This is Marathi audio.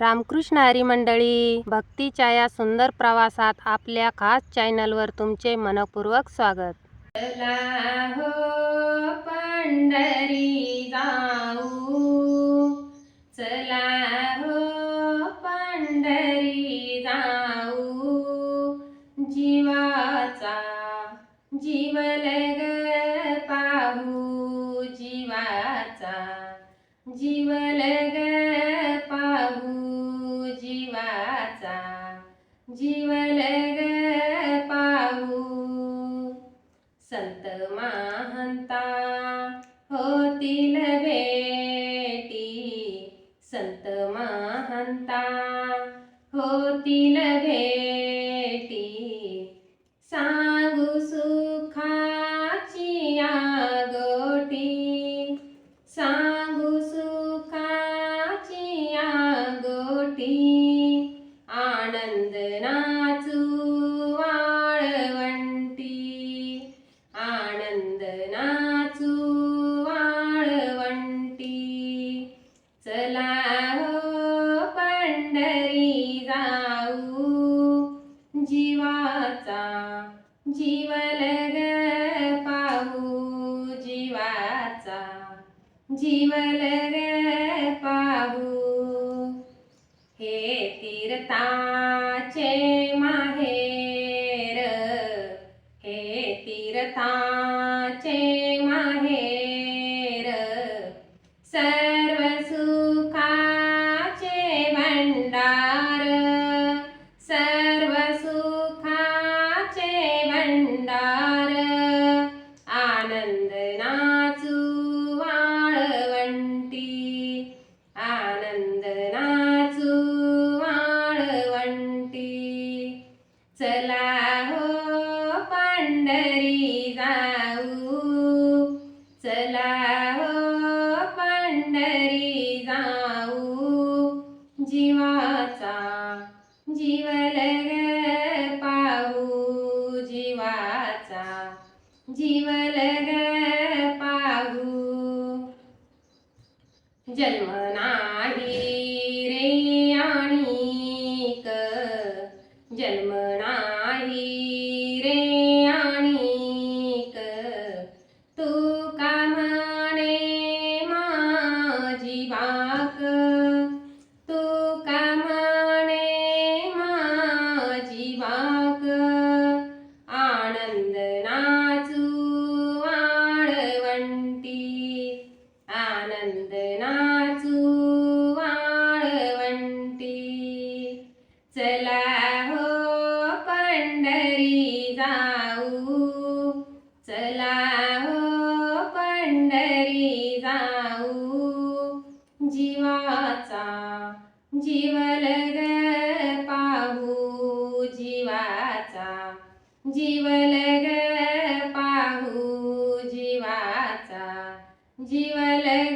रामकृष्ण हरी मंडळी भक्तीच्या या सुंदर प्रवासात आपल्या खास चॅनलवर तुमचे मनपूर्वक स्वागत. हो पंढरी जाऊ. चला हो पंढरी जाऊ. जीवाचा जीवल ग पाहू. जीवाचा जीवल ग जीवल ग पाहू. संत महंता होतील भेटी. संत महंता होतील भेटी. सांगू सुखाची या गोटी सांगू सुखाची या गोटी चला हो पंढरी जाऊ. जीवाचा जीवल पाहू. जीवाचा जीवल पाहू. हे तीर्थाचे पंढरी जाऊ. चला हो पंढरी जाऊ. जीवाचा जीवल ग पाहू. जीवाचा जीवल ग पाहू. जन्म नाही रे आणिक. जन्म नाचू वाळवंटी. चला हो पंढरी जाऊ. चला हो पंढरी जाऊ. जीवाचा जीवल ग पाहू. जीवाचा जीवल ग पाहू. जीवाचा जीवल